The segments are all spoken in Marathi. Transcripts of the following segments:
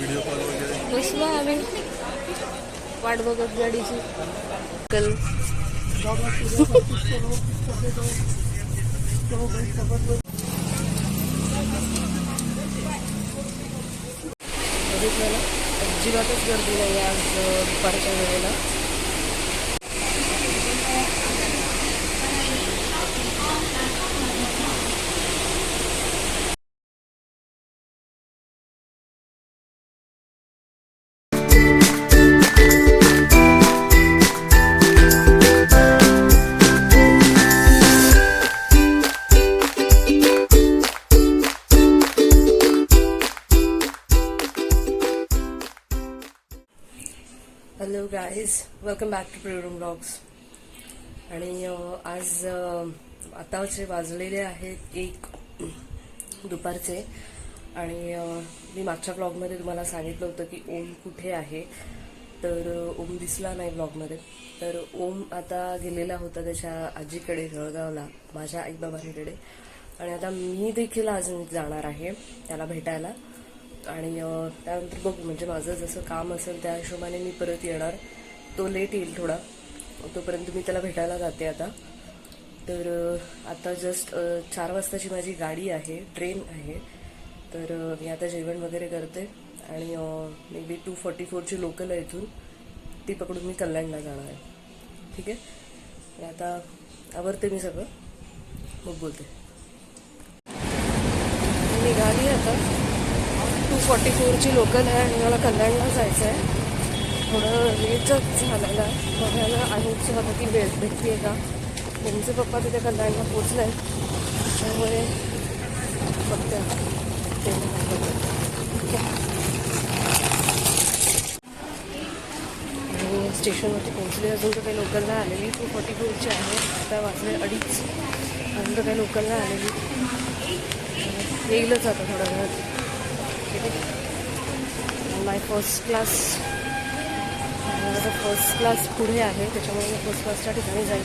व्हिडिओ कॉल वगैरे? बसलो आम्ही? वाट बघत गाडीची. कल बघितलं ना अजिबातच गर्दी नाही आहे आज दुपारच्या वेळेला गाईज वेलकम बॅक टू प्रिरूम ब्लॉग्स आणि आज आताचे वाजलेले आहेत एक दुपारचे. आणि मी मागच्या ब्लॉगमध्ये तुम्हाला सांगितलं होतं की ओम कुठे आहे. तर ओम दिसला नाही ब्लॉगमध्ये तर ओम आता गेलेला होता त्याच्या आजीकडे जळगावला माझ्या आईबाबांकडे. आणि आता मी देखील आज जाणार आहे त्याला भेटायला. आणि त्यानंतर बघू म्हणजे माझं जसं काम असेल त्या हिशोबाने मी परत येणार. तो लेट येईल थोडा. तोपर्यंत मी त्याला भेटायला जाते आता. तर आता जस्ट चार वाजताची माझी गाडी आहे ट्रेन आहे. तर मी आता जेवण वगैरे करते. आणि मे बी टू फॉर्टी फोरची लोकल आहे इथून. ती पकडून मी कल्याणला जाणार आहे. ठीक आहे? आता आवरते मी सगळं. मग बोलते. निघाली आता. फोर्टी फोरची लोकल आहे आणि मला कल्याणला जायचं आहे. थोडं लेटच झालेलं आहे. बघायला आणि होतं ती भेट भेटते का? त्यांचे पप्पा तिथे कल्याणला पोचले त्यामुळे बघते ते आणि स्टेशनवरती पोहोचले. अजून तर काही लोकलला आलेली टू फोर्टी फोरची आहे. आता वाजले अडीच. अजून तर काही लोकलला आलेली येईलच आता थोड्या वेळात. माय फर्स्ट क्लास माझा फर्स्ट क्लास पुढे आहे त्याच्यामुळे मी फर्स्ट क्लासच्या ठिकाणी जाईल.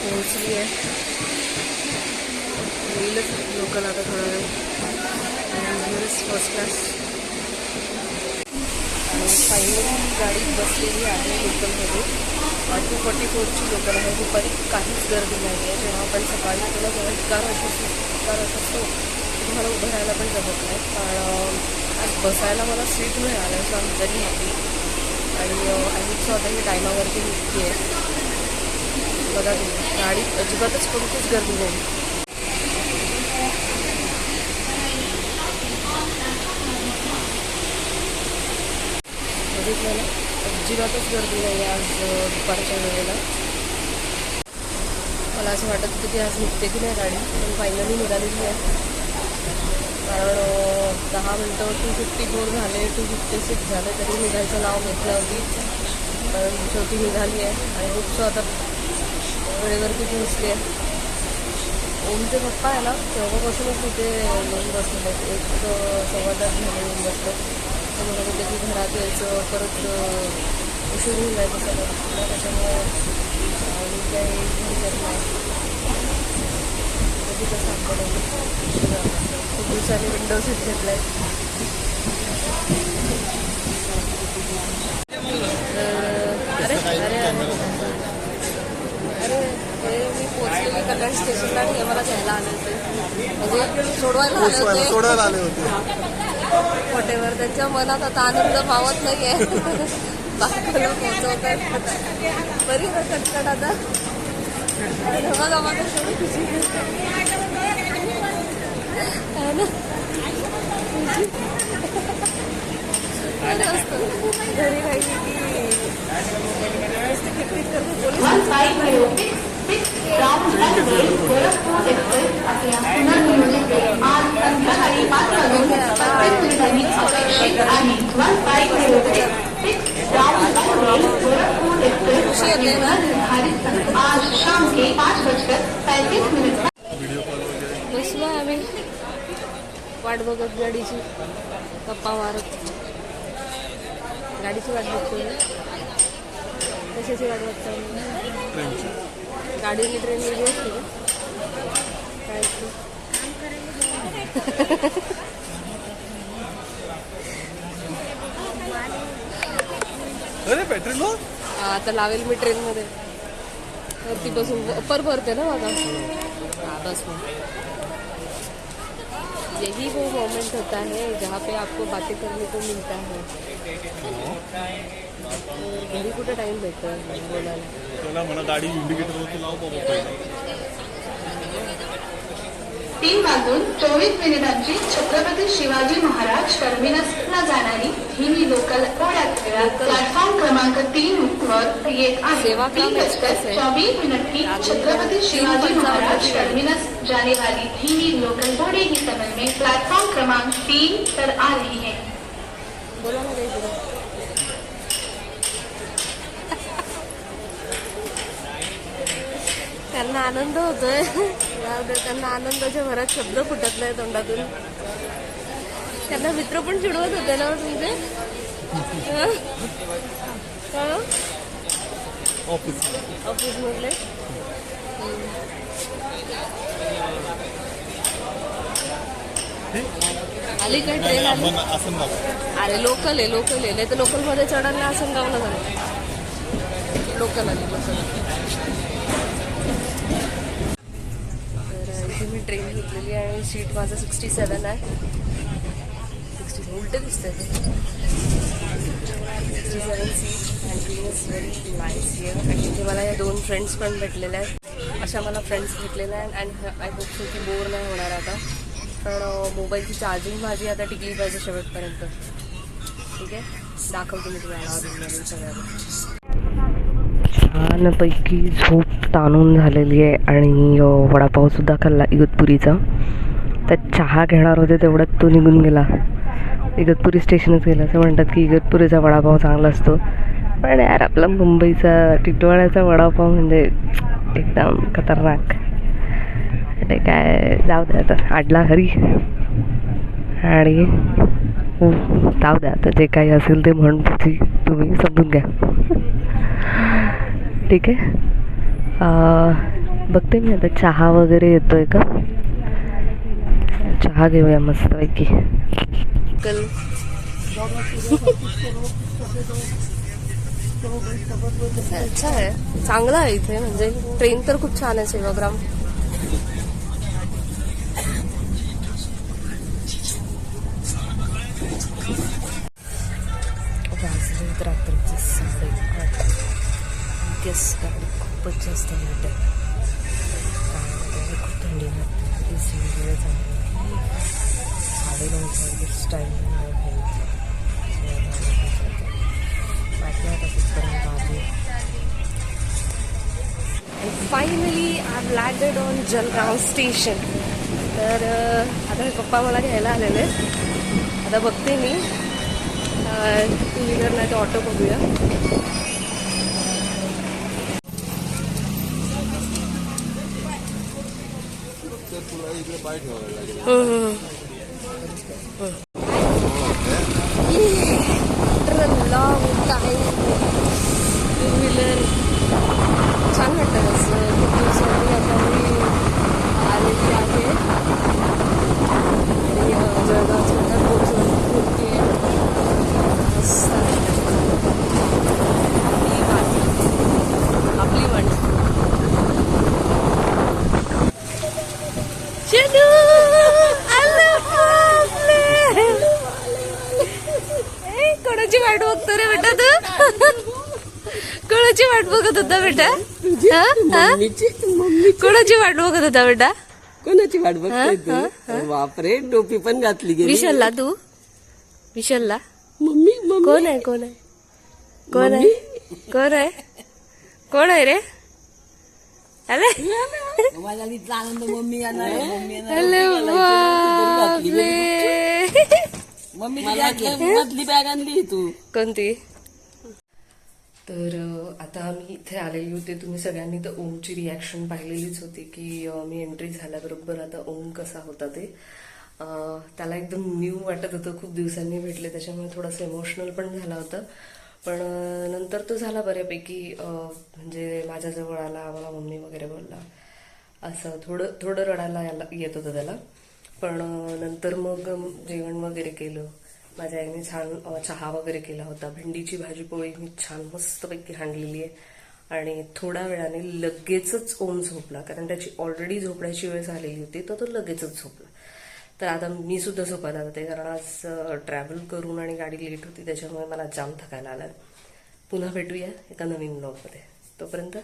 पोहोचली आहे. येईलच लोकल आता थोडा वेळ. फर्स्ट क्लास आणि गाडी बसलेली आहे लोकलमध्ये. टू फोर्टी फोरची लोकल आहे दुपारी काहीच गर्दी नाही आहे. जेव्हा आपण सकाळी तुला जेव्हा इतका रश असतो इतका रश असतो तुम्हाला उभं राहायला पण जमत नाही. पण आज बसायला मला सीट मिळालं सो आम्ही व्हेरी हॅपी आणि आम्ही आता मी टायमावरती निघते. आहे बघा तुम्ही. गाडीत अजिबातच कोणतीच गर्दी नाही. बघितलं ना अजिबातच गर्दी नाही आज दुपारच्या वेळेला. मला असं वाटत होतं की आज निघते की नाही गाडी पण फायनली निघालेली आहे. कारण दहा मिनटं टू फिफ्टी फोर झाले टू फिफ्टी सिक्स झाले तरी निघायचं नाव घेतलं होती कारण शेवटी निघाली आहे आणि खूपसं आता वेळेवरती पोहोचली आहे. ओमचे पप्पा आहे ना तेव्हापासूनच तिथे येऊन बसले एक अं, सव्वा तास झाले येऊन बसलं तर मला बोलते की घरात यायचं परत उशीर होऊन जायचं सगळं. त्याच्यामुळे मी काही घरी येत नाही. कसं आपल्याला खूप दिवसांनी विंडो सीट घेतलं आहे अरे अरे अरे. अरे मी पोचलेली कल्याण स्टेशनला मला घ्यायला आले होते. म्हणजे सोडवायला सोडायला आले होते. वॉटेवर त्यांच्या मनात आता आनंद पावत नाहीये. बायकोला पोहोचवत आहेत बरी ना कटकट आता. धमा धमा मला ना? बरं असतं. घरी राहिली की पोलीस बसलो आम्ही. वाट बघत गाडीची. गप्पा मारत. गाडीची वाट बघतोय. कशाची वाट बघतोय? गाडी आणि ट्रेन वेगळी असते? काय अरे पेट्रोल आता लावेल मी ट्रेनमध्ये वरती बसून अप्पर भरते ना माझा हा बस यही वो मोमेंट होता है जहाँ पे आपको बातें करने को मिलता है. घरी कुठे टाइम भेटतो बोलायला म्हणा गाडी इंडिकेटर लाव बाबा. तीन वाजून चोवीस मिनिटांची छत्रपती शिवाजी महाराज टर्मिनसला जाणारी हिंदी लोकल प्लॅटफॉर्म क्रमांक तीन वर येत आहे. तीन बजकर है। चौबीस मिनट की छत्रपति शिवाजी महाराज टर्मिनस जाने वाली हिंदी लोकल थोड़े ही समय में प्लेटफॉर्म क्रमांक तीन पर आ रही है बोला ना काही पुढे त्यांना आनंद होतोय. त्यांना आनंदाच्या भरात शब्द फुटत नाही तोंडातून. त्यांना मित्र पण चिडवत होते ना हो तुमचे? ऑफिस ऑफिस मधले? आली काय ट्रेन आली? अरे लोकल आहे लोकल आहे. नाही तर लोकलमध्ये चढायला असं गावला जाणार लोकल आली. लोकल ट्रेन घेतलेली आहे. आणि सीट माझं सिक्स्टी सेवन आहे. सिक्स्टी उलट दिसतंय ते. Sixty seven seat and train is very nice here आणि इथे मला या दोन फ्रेंड्स पण भेटलेल्या आहेत. अशा मला फ्रेंड्स भेटलेल्या आहेत अँड आय होप सो की बोर नाही होणार आता. पण मोबाईलची चार्जिंग माझी आता टिकली पाहिजे शेवटपर्यंत. ठीक आहे? दाखवते मी तुम्हाला. सगळ्यांना छानपैकी झोप ताणून झालेली आहे आणि वडापावसुद्धा खाल्ला इगतपुरीचा. त्यात चहा घेणार होते तेवढ्यात तो निघून गेला. इगतपुरी स्टेशनच गेला. असं म्हणतात की इगतपुरीचा वडापाव चांगला असतो. पण यार आपला मुंबईचा टिटवाळ्याचा वडापाव म्हणजे एकदम खतरनाक. ते काय जाऊ द्या आता. आडला घरी. आणि हो, जाऊ द्या आता. जे काही असेल ते म्हणून तुम्ही समजून घ्या. ठीक आहे. बघते मी आता चहा वगैरे येतोय का? चहा घेऊया मस्तपैकी. कल अच्छा आहे. चांगला आहे इथे म्हणजे ट्रेन तर खूप छान आहे सेवाग्राम. जलगाव स्टेशन तर आता हे पप्पा मला घ्यायला आलेले आहेत. आता बघते मी. टू व्हीलर नाही तर ऑटो बघूया. लॉंग टाईम टू व्हीलर छान वाटतं असं खूप दिवसांनी आता मी आलेली आहे आणि अं, जळगावच्या आता पोहोचून बोलते मस्त आहे. ही गाडी. आपली वाणी आपले ए, कोणाची वाट बघतो रे बेटा तू? कोणाची वाट बघत होता बेटा? कोणाची वाट बघत होता बेटा? कोणाची वाट बघतोय हा, तू? बापरे टोपी पण घातली गेली. विशालला तू? विशालला? Mummy mummy. कोण आहे कोण आहे? कोण आहे? कोण आहे? कोण आहे रे? अरे माझ्या इथला आनंद मम्मी येणार आहे, मम्मी येणार अरे बापरे मम्मी मधली बॅग आणली तू. कोणती? तर अ, आता आम्ही इथे आलेली होते. तुम्ही सगळ्यांनी तर ओमची रिॲक्शन पाहिलेलीच होती की अ, मी एंट्री झाल्याबरोबर आता ओम कसा होता ते. अ, त्याला एकदम न्यू वाटत होतं. खूप दिवसांनी भेटले. त्याच्यामुळे थोडंसं इमोशनल पण झाला होता. पण नंतर तो झाला बऱ्यापैकी म्हणजे माझ्याजवळ आला मला मम्मी वगैरे बोलला. असं थोडं थोडं रडायला याला- येत होतं त्याला. पण नंतर मग जेवण वगैरे केलं. माझ्या आईने छान चहा वगैरे केला होता. भेंडीची भाजी पोळी मी छान मस्तपैकी हांडलेली आहे. आणि थोड्या वेळाने लगेचच ओम झोपला कारण त्याची ऑलरेडी झोपण्याची वेळ झालेली होती तर तो लगेचच झोपला. तर आता मी सुद्धा झोपायला जाते कारण आज ट्रॅव्हल करून आणि गाडी लेट होती त्याच्यामुळे मला जाम थकायला आला. पुन्हा भेटूया एका नवीन ब्लॉगमध्ये तोपर्यंत